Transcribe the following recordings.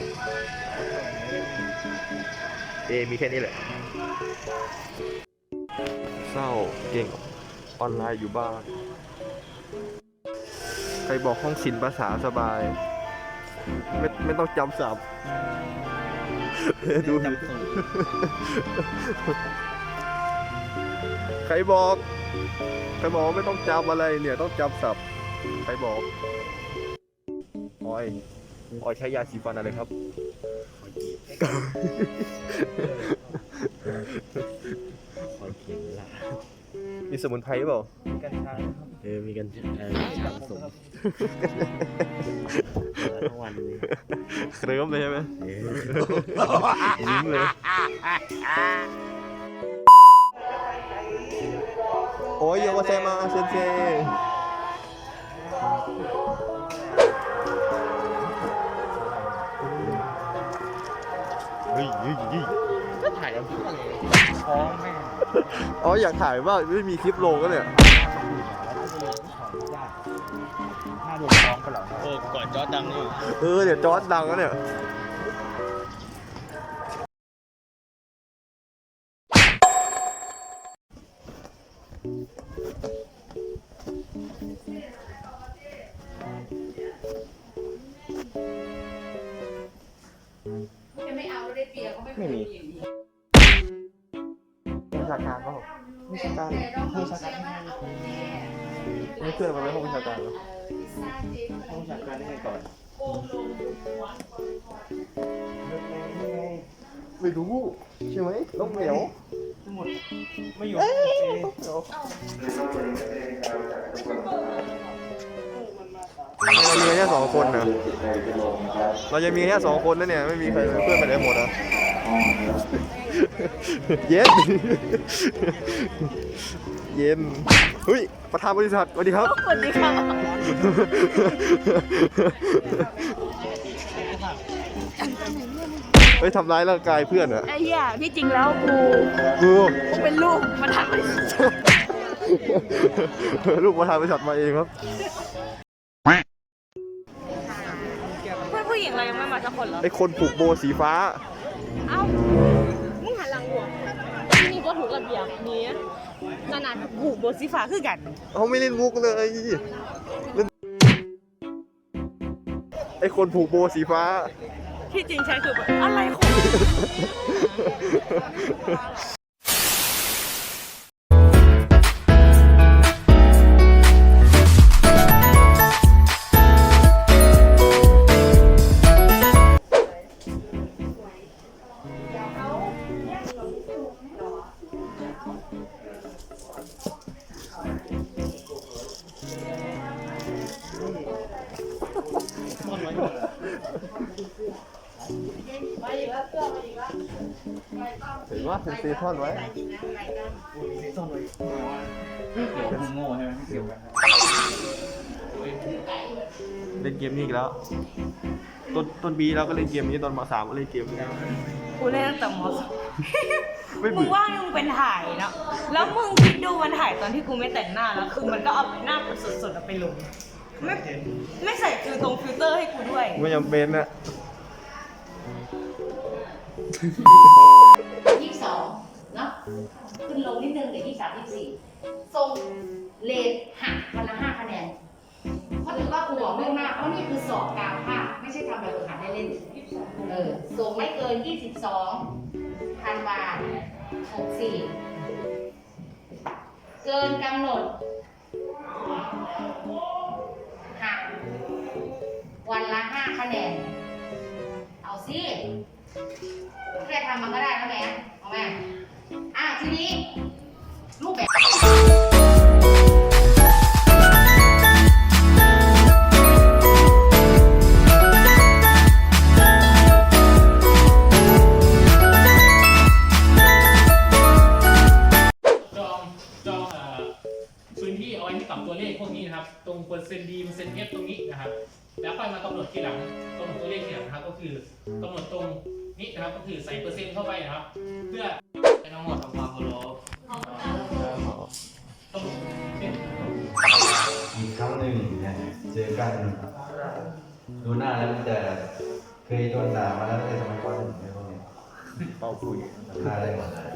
อนเต็มเลยเอมีแค่นี้แหละ เศร้าเก่งออนไลน์อยู่บ้านใครบอกห้องศิลป์ภาษาสบาย ไม่ไม่ต้องจำศัพท์ดูดิใครบอกใครบอกว่าไม่ต้องจำอะไรเนี่ยต้องจำศัพท์ใครบอกออย ออยใช้ยาสีฟันอะไรครับ คอยเขียนละมีสมุนไพรเปล่า กัญชาเออมีกันเออชาผสมทั้งวันเลยเคลิ้มเลยใช่ไหมเออยิ้มเลย โอ้ยโยมาเซมาเซนเซ ก็ถ่ายแล้วพื่อะไรท้องแม่อ๋ออยากถ่ายว่าไม่มีคลิปลงก็เลยถ้าโดนท้องไปหรอเออก่อนจอดดังอยู่ เออเดี๋ยวจอดดังก็เนี่ย ไม่เอาได้เปรียบเขาไม่ไม่มีวิชาการก็วิชาการวิชาการไม่เพื่อมันไม่ห้องวิชาการหรอห้องจัดการได้ไงก่อนไม่รู้ใช่ไหมต้องเหนียวทั้งหมดไม่อยู่เรามีกันแค่สองคนนะเราจะมีแค่สองคนนะเนี่ยไม่มีใครเป็นเพื่อนไปไหนหมดอะเย็นเย็นเฮ้ยประธานบริษัทสวัสดีครับสวัสดีค่ะเฮ้ยทำร้ายร่างกายเพื่อนเหรอไอ้เหี้ยที่จริงแล้วกูกูกูเป็นลูกมาทำอะไรลูกประธานบริษัทมาเองครับ ไม่มาสักคนเหรอไอคนผูกโบสีฟ้า เอ้ามึงหันหลังหัวที่นี่ก็ถูกระเบียบนี้นานาผูกโบสีฟ้าคือกัน เขาไม่เล่นมุกเลยเล่นไอคนผูกโบสีฟ้า ที่จริงใช้คือแบบอะไรของ เห็นว่าเป็นซีทอนไว้เดี๋ยวโง่ใช่ไหมเกี่ยวกันเล่นเกมนี้อีกแล้ว ต้นต้นปีเราก็เล่นเกมนี้ตอนมสามก็เล่นเกมนี้กูเล่นตั้งแต่มสองมึงว่ามึงเป็นถ่ายเนาะ แล้วมึงคิดดูมันถ่ายตอนที่กูไม่แต่งหน้าแล้ว คือมันก็เอาหน้าสดๆไปลง ไม่ไม่ใส่ฟิลตรงฟิลเตอร์ให้กูด้วย ไม่จำเป็นนะ ยี่สิบสองเนาะขึ้นลงนิดนึงเดี๋ยวยี่สามยี่สิบสี่ส่งเลทหักวันละห้าคะแนนเพราะถือว่ากูบอกเรื่องมากเพราะนี่คือสอบกลางภาคไม่ใช่ทำแบบฝึกหัดเล่นๆเออส่งไม่เกินยี่สิบสองพันบาทหกสี่เกินกำหนดหักวันละห้าคะแนนเอาสิ แค่ทำมันก็ได้แล้วแม่เอาแม่อะทีนี้รูปแบบ ก็คือกำหนดตรงนี้นะครับก็คือใส่เปอร์เซ็นต์เข้าไปนะครับ เพื่อให้น้องหมดทำความเคารพต้องเป็นอีกครั้งหนึ่งเนี่ยเจอกันดูหน้าแล้วมันจะเคยโดนด่ามาแล้วในสมัยก่อนในพวกนี้เป่าคุยฆ่าได้หมดเลย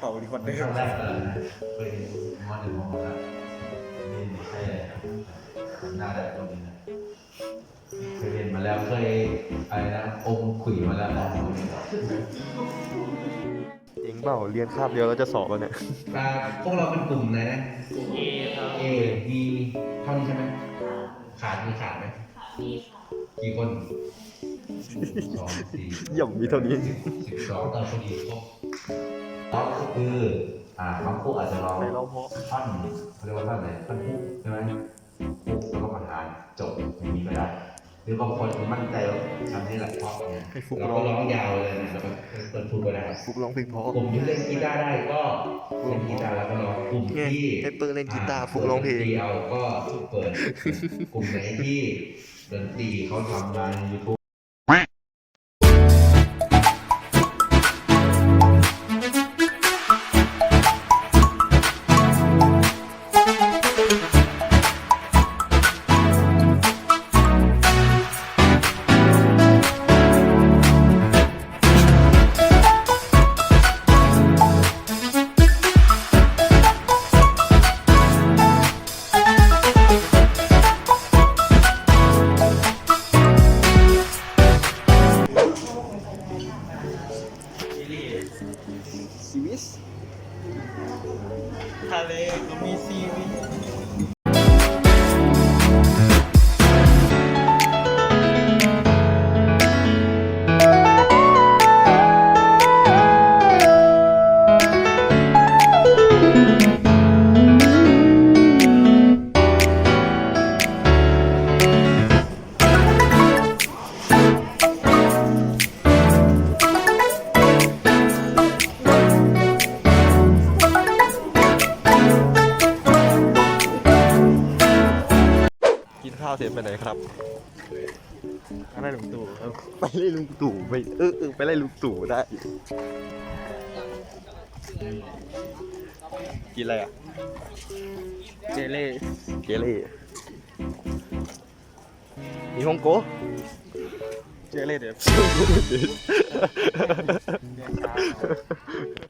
เป่าดีกว่าเดิครั้มงแรกเลยนะเคยมอหนึ่งมอสามนี่ไม่ใช่เลยนะหน้าได้ตรงนี้นะ เคยเรียนมาแล้วเคยอะไรนะอมขุยมาแล้วนะตรงนี้เองเปล่าเรียนคาบเดียวแล้วจะสอบแล้วเนี่ยอ่าพวกเราเป็นกลุ่มไหนนะ เอครับ A B เท่านี้ใช่ไหมขาดมีขาดไหมกี่คนสองสี่เยี่ยมมีเท่านี้ สิบสองเออพอดีครบแล้วก็คืออ่าบางคู่อาจจะร้องไหนร้องเพราะท่อนเขาเรียกว่าท่อนไหนท่อนฮุกใช่ไหมฮุกแล้วก็มาหารจบอย่างนี้ก็ได้ห รือบางคนมั่นใจว่าคำนี้แหละเพราะเนี่ยให้ฟุกเราร้ก็องร้องยาวเลยนะแล้วก็เปิดทูก็ได้ฟุกร้องเพลงเพราะกลุ่มที่เล่นกีตาร์ได้ก็เล่นกีตาร์แล้วก็ร้องกลุ่มที่ไงให้เปิ้ลเล่นกีตาร์ฟุกร้องเพลงดนตรีเอาก็เปิดกลุ่มไหนที่ดนตรีเขาทำมาใน YouTube ชีวิตทะ เลก็ เสร็จไปไหนครับ อะไรหลวงตู่ครับไปไล่ลุงตู่ไปเออเออไปไล่ลุงตู่ได้ กินอะไรอะ เจเล่เกเล่มีฮ่องโกเจเล่เดี๋ยว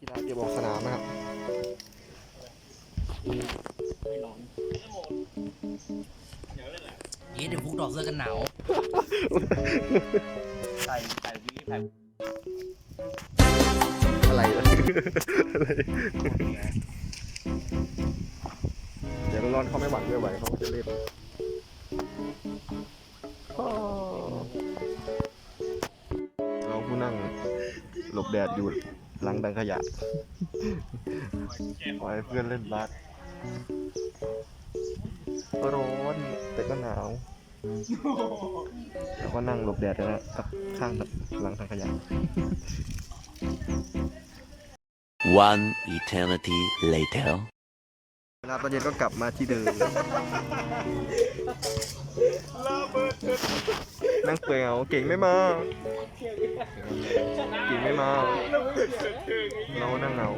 กีฬาเก็บออกสนามนะครับเอ๊ะเดี๋ยวพวกดอกเสื้อกันหนาวใส่ใส่วิใส่อะไรล่ะอะไรเดี๋ยวร้อนเขาไม่หวังด้วยไหวเขาจะเล่นอ้าวเราผู้นั่งหลบแดดอยู่หลังดังขยะปล่อยให้เพื่อนเล่นบาส ร้อนแต่ก็หนาวแล้วก็นั่งหลบแดดนะกับข้างหลังทางขยะ One eternity later. เวลาตอนเย็นก็กลับมาที่เดิมนั่งเปล่าเก่งไม่มา เก่งไม่มา เรานั่งเหงา